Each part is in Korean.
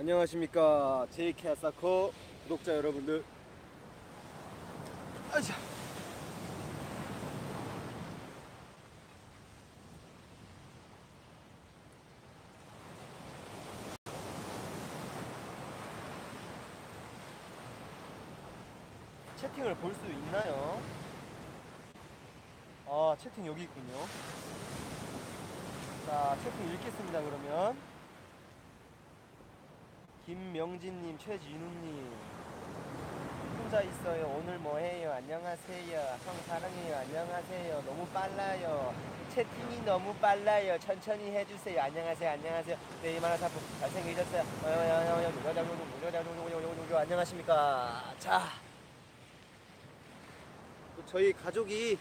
안녕하십니까. JK 아사커 구독자 여러분들. 아이자. 채팅을 볼 수 있나요? 아 채팅 여기 있군요. 자 채팅 읽겠습니다 그러면 김명진님, 최진우님 혼자 있어요. 오늘 뭐 해요? 안녕하세요. 형 사랑해요. 안녕하세요. 너무 빨라요. 채팅이 너무 빨라요. 천천히 해주세요. 안녕하세요. 안녕하세요. 네 이만한 사품 잘생기셨어요. 안녕하십니까. 자, 또 저희 가족이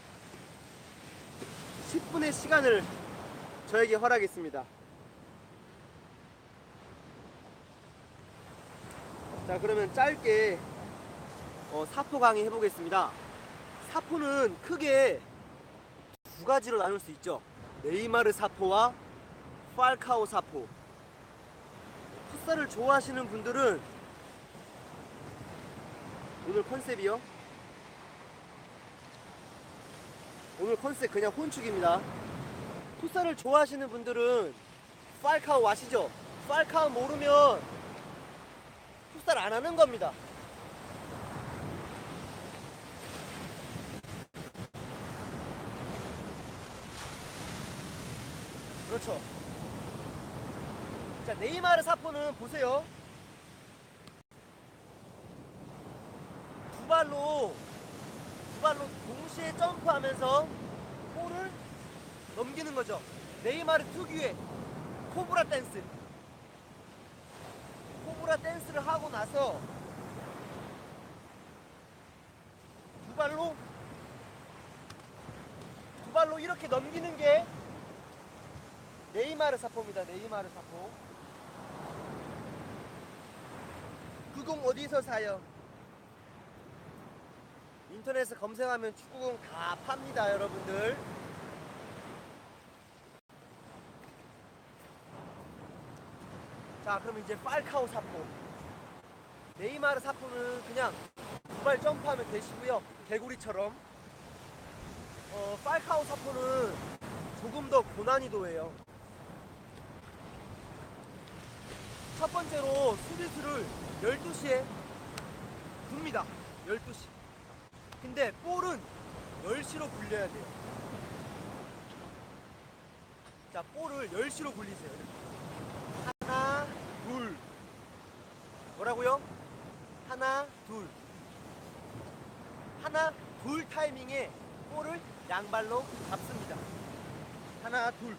10분의 시간을 저에게 허락했습니다. 자 그러면 짧게 어, 사포 강의 해보겠습니다. 사포는 크게 두 가지로 나눌 수 있죠. 네이마르 사포와 팔카오 사포. 풋살을 좋아하시는 분들은 오늘 컨셉이요? 오늘 컨셉 그냥 혼축입니다. 풋살을 좋아하시는 분들은 팔카오 아시죠? 팔카오 모르면 풋살 안 하는 겁니다. 그렇죠. 자, 네이마르 사포는 보세요. 두 발로, 두 발로 동시에 점프하면서 볼을 넘기는 거죠. 네이마르 특유의 코브라 댄스. 코브라 댄스를 하고 나서 두 발로 두 발로 이렇게 넘기는 게 네이마르 사포입니다. 네이마르 사포. 그 공 어디서 사요? 인터넷에 검색하면 축구공 다 팝니다, 여러분들. 자, 그럼 이제 팔카오 사포. 네이마르 사포는 그냥 두발 점프하면 되시고요. 개구리처럼. 어, 팔카오 사포는 조금 더 고난이도예요. 첫 번째로 수비수를 12시에 굽니다. 12시. 근데 볼은 10시로 굴려야 돼요. 자, 볼을 10시로 굴리세요. 이렇게. 하나, 둘. 뭐라고요? 하나, 둘. 하나, 둘 타이밍에 볼을 양발로 잡습니다. 하나, 둘.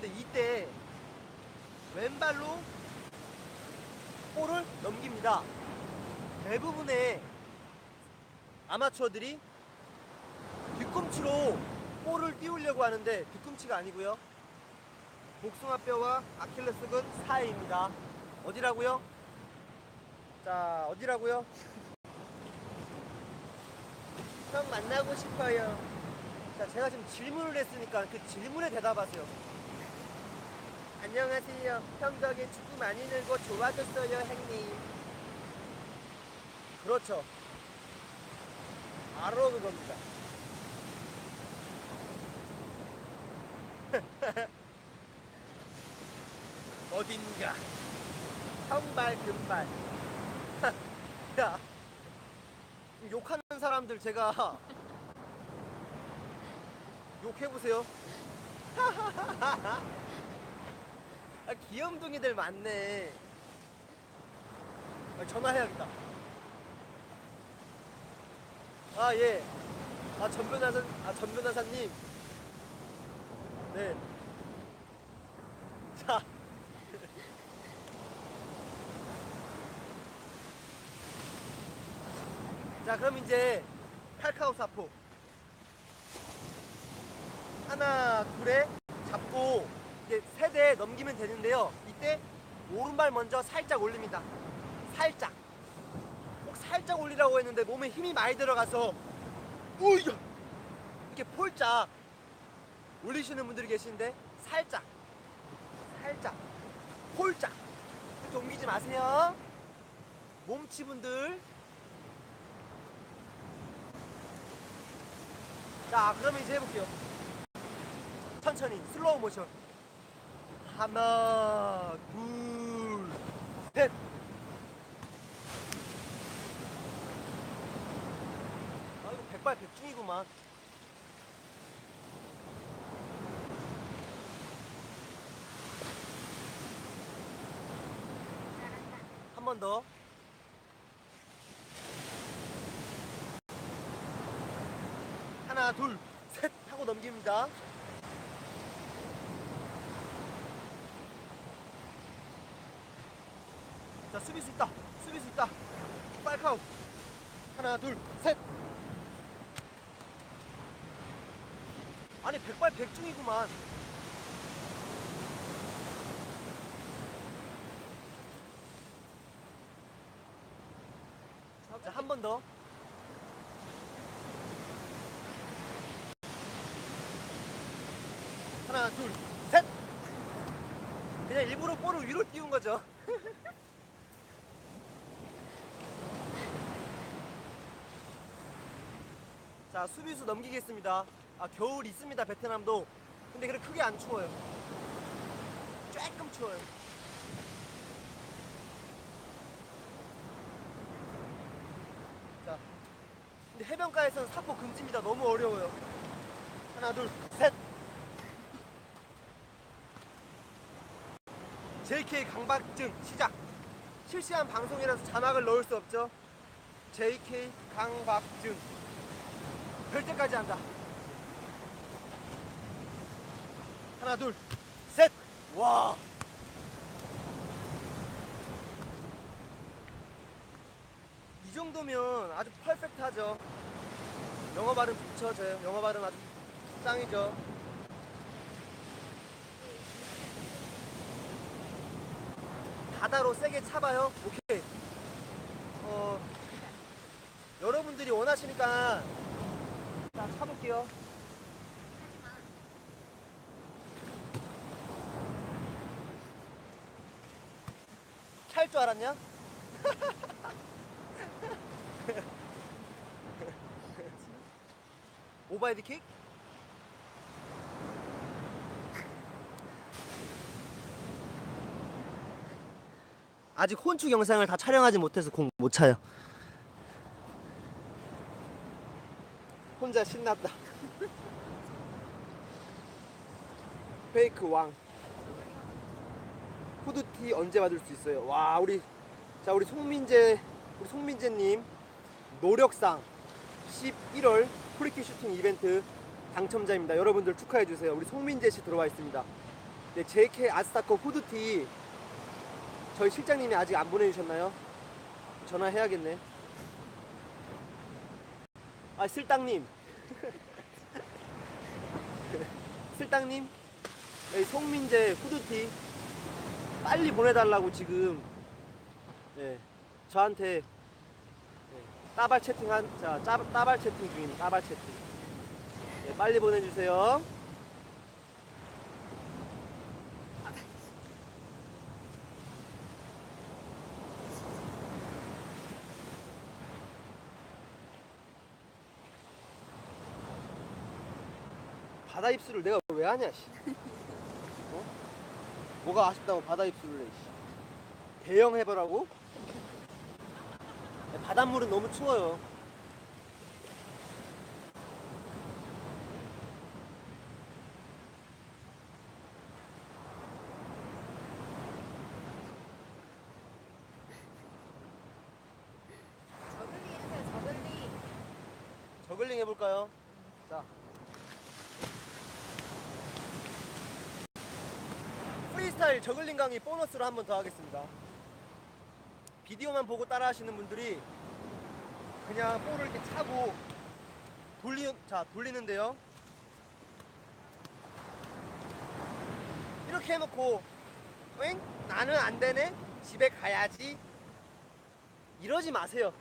근데 이때 왼발로 볼을 넘깁니다. 대부분의 아마추어들이 뒤꿈치로 볼을 띄우려고 하는데 뒤꿈치가 아니고요. 복숭아뼈와 아킬레스건 사이입니다. 어디라고요? 자, 어디라고요? 형 만나고 싶어요. 자, 제가 지금 질문을 했으니까 그 질문에 대답하세요. 안녕하세요. 형 덕에 축구 많이 늘고 좋아졌어요, 형님. 그렇죠. 바로 그겁니다. 어딘가 형발 금발 야 욕하는 사람들 제가 욕해보세요. 아, 귀염둥이들 많네. 아, 전화해야겠다. 아 예. 아 전변호사 아 전변호사님. 네 자, 그럼 이제 칼카오 사포. 하나, 둘에 잡고 이제 세대 넘기면 되는데요. 이때 오른발 먼저 살짝 올립니다. 살짝. 꼭 살짝 올리라고 했는데 몸에 힘이 많이 들어가서 우야 이렇게 폴짝 올리시는 분들이 계신데 살짝 살짝 폴짝 이렇게 옮기지 마세요. 몸치 분들. 자, 그러면 이제 해볼게요. 천천히 슬로우 모션. 하나, 둘, 셋. 아, 이거 백발백중이구만. 한 번 더. 둘, 셋 하고 넘깁니다. 자, 수비수 있다. 수비수 있다. 빨카우. 하나, 둘, 셋. 아니, 백발 백중이구만. 자, 한 번 더. 하나, 둘, 셋. 그냥 일부러 볼을 위로 띄운 거죠. 자, 수비수 넘기겠습니다. 아, 겨울 있습니다, 베트남도. 근데 그렇게 크게 안 추워요. 조금 추워요. 자, 근데 해변가에서는 사포 금지입니다. 너무 어려워요. 하나, 둘, 셋. JK 강박증 시작. 실시간 방송이라서 자막을 넣을 수 없죠. JK 강박증. 별 때까지 한다. 하나, 둘, 셋. 와. 이 정도면 아주 퍼펙트하죠. 영어 발음 붙여져요. 영어 발음 아주 짱이죠. 바다로 세게 차봐요. 오케이. 어, 여러분들이 원하시니까 자, 차볼게요. 찰 줄 알았냐? 오바이드 킥? 아직 혼축 영상을 다 촬영하지 못해서 공 못 차요. 혼자 신났다. 페이크 왕. 후드티 언제 받을 수 있어요? 와 우리 자 우리 송민재 우리 송민재님 노력상 11월 프리킥 슈팅 이벤트 당첨자입니다. 여러분들 축하해 주세요. 우리 송민재 씨 들어와 있습니다. 네, JK 아스타컵 후드티 저희 실장님이 아직 안 보내주셨나요? 전화해야겠네. 아 실장님, 실장님, 여기 송민재 후드티 빨리 보내달라고 지금 네, 저한테 네, 따발 채팅한 자 짜, 따발 채팅 중입니다. 따발 채팅. 네, 빨리 보내주세요. 바다 입술을 내가 왜 하냐 씨. 어? 뭐가 아쉽다고 바다 입술을 해 씨. 대형 해보라고? 바닷물은 너무 추워요 저글링 해볼까요? 자 프리스타일 저글링 강의 보너스로 한 번 더 하겠습니다 비디오만 보고 따라 하시는 분들이 그냥 볼을 이렇게 차고 돌리, 자 돌리는데요 이렇게 해놓고 엥? 나는 안 되네? 집에 가야지 이러지 마세요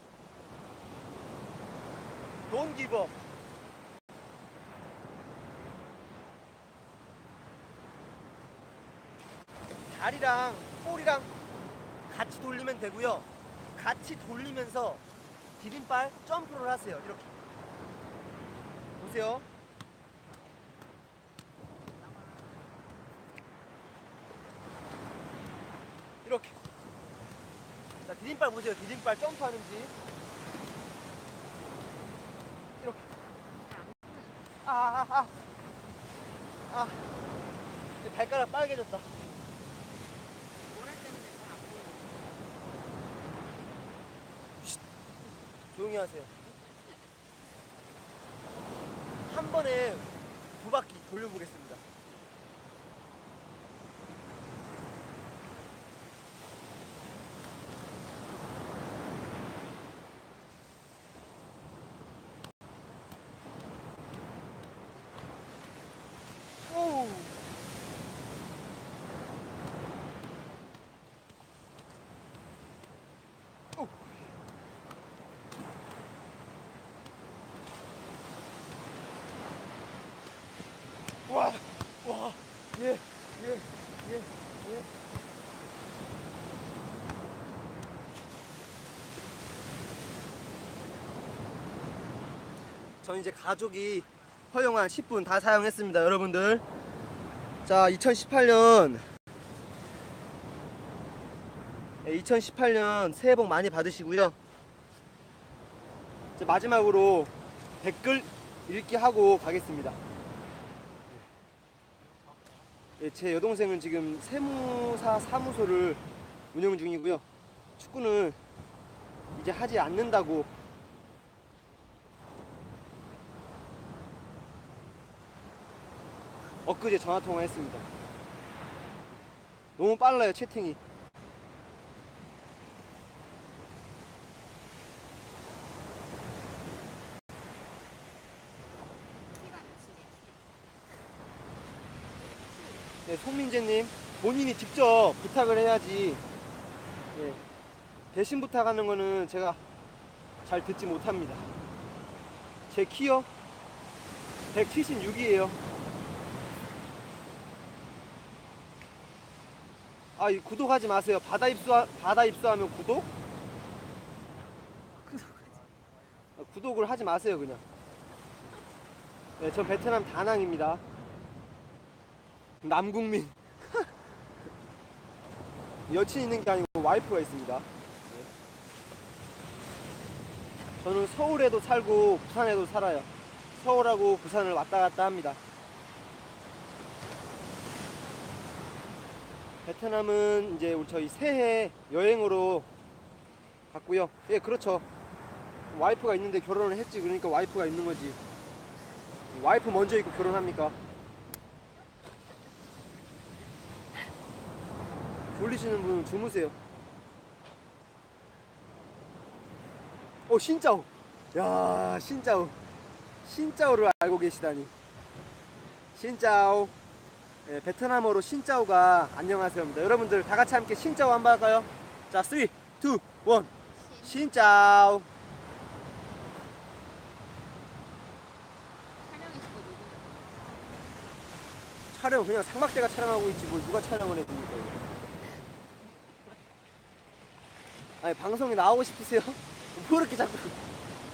Don't give up. 다리랑 볼이랑 같이 돌리면 되고요. 같이 돌리면서 디딤발 점프를 하세요. 이렇게. 보세요. 이렇게. 자, 디딤발 보세요. 디딤발 점프하는지. 이렇게. 아, 아, 아. 아. 발가락 빨개졌다. 모래 때문에 잘안 보여. 조용히 하세요. 한 번에 두 바퀴 돌려보겠습니다. 오. 오. 와, 와, 예, 예, 예, 예. 저 이제 가족이 허용한 10분 다 사용했습니다, 여러분들. 자, 2018년 2018년 새해 복 많이 받으시고요. 이제 마지막으로 댓글 읽기 하고 가겠습니다. 예, 제 여동생은 지금 세무사 사무소를 운영 중이고요. 축구는 이제 하지 않는다고 엊그제 전화 통화했습니다. 너무 빨라요 채팅이. 키가 몇이래? 네, 손민재님 본인이 직접 부탁을 해야지. 예, 대신 부탁하는 거는 제가 잘 듣지 못합니다. 제 키요 176이에요. 아, 이 구독하지 마세요. 바다 입수 바다 입수하면 구독? 아, 구독을 하지 마세요, 그냥. 네, 전 베트남 다낭입니다. 남국민. 여친 있는 게 아니고 와이프가 있습니다. 네. 저는 서울에도 살고 부산에도 살아요. 서울하고 부산을 왔다 갔다 합니다. 베트남은 이제 우리 저희 새해 여행으로 갔고요. 예, 그렇죠. 와이프가 있는데 결혼을 했지. 그러니까 와이프가 있는 거지. 와이프 먼저 있고 결혼합니까? 졸리시는 분은 주무세요. 어, 신짜오. 야, 신짜오. 신짜오를 알고 계시다니. 신짜오. 예, 베트남어로 신짜오가 안녕하세요입니다. 여러분들 다 같이 함께 신짜오 한번 할까요? 자, 3, 2, 1. 신짜오. 촬영 그냥 상막대가 촬영하고 있지 뭐 누가 촬영을 해줍니까 이거. 아니 방송에 나오고 싶으세요? 뭐 이렇게 자꾸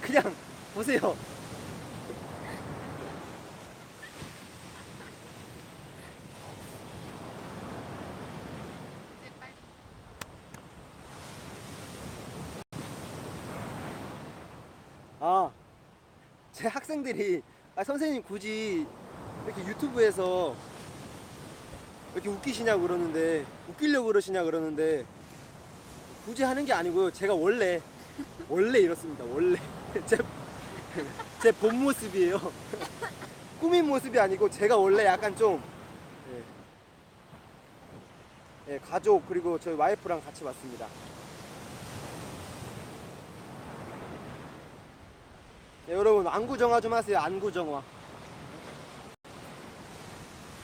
그냥 보세요. 아 제 학생들이 아 선생님 굳이 이렇게 유튜브에서 이렇게 웃기시냐고 그러는데 웃기려고 그러시냐 그러는데 굳이 하는 게 아니고요. 제가 원래 원래 이렇습니다. 원래. 제, 제 본 모습이에요. 꾸민 모습이 아니고 제가 원래 약간 좀 예. 예, 가족 그리고 저희 와이프랑 같이 왔습니다. 네, 여러분 안구정화 좀 하세요. 안구정화.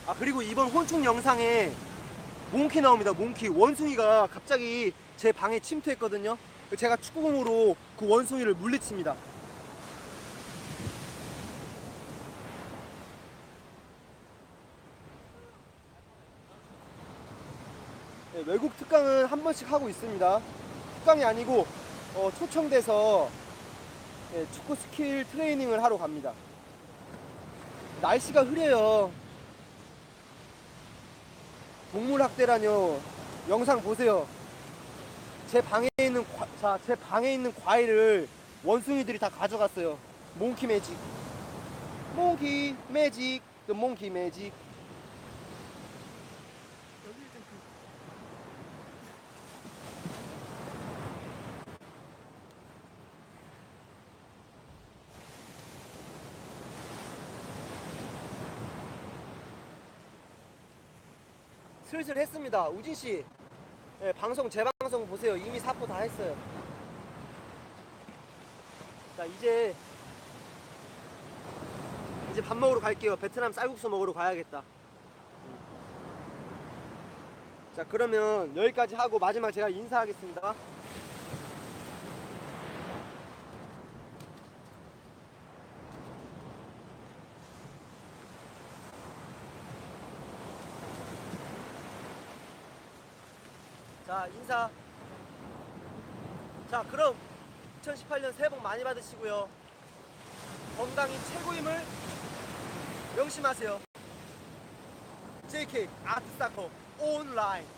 아 그리고 이번 혼충 영상에 몽키 나옵니다. 몽키. 원숭이가 갑자기 제 방에 침투했거든요 제가 축구공으로 그 원숭이를 물리칩니다 네, 외국 특강은 한 번씩 하고 있습니다. 특강이 아니고 어, 초청돼서 예, 축구 스킬 트레이닝을 하러 갑니다. 날씨가 흐려요. 동물학대라뇨. 영상 보세요. 제 방에 있는 과, 자, 제 방에 있는 과일을 원숭이들이 다 가져갔어요. 몽키 매직. 몽키 매직. 또 몽키 매직. 그- 슬슬 했습니다. 우진 씨. 예, 방송 재 방송 보세요. 이미 사포 다 했어요. 자, 이제 이제 밥 먹으러 갈게요. 베트남 쌀국수 먹으러 가야겠다. 자, 그러면 여기까지 하고 마지막 제가 인사하겠습니다. 자, 인사. 자, 그럼 2018년 새해 복 많이 받으시고요. 건강이 최고임을 명심하세요. JK 아트사커 온라인.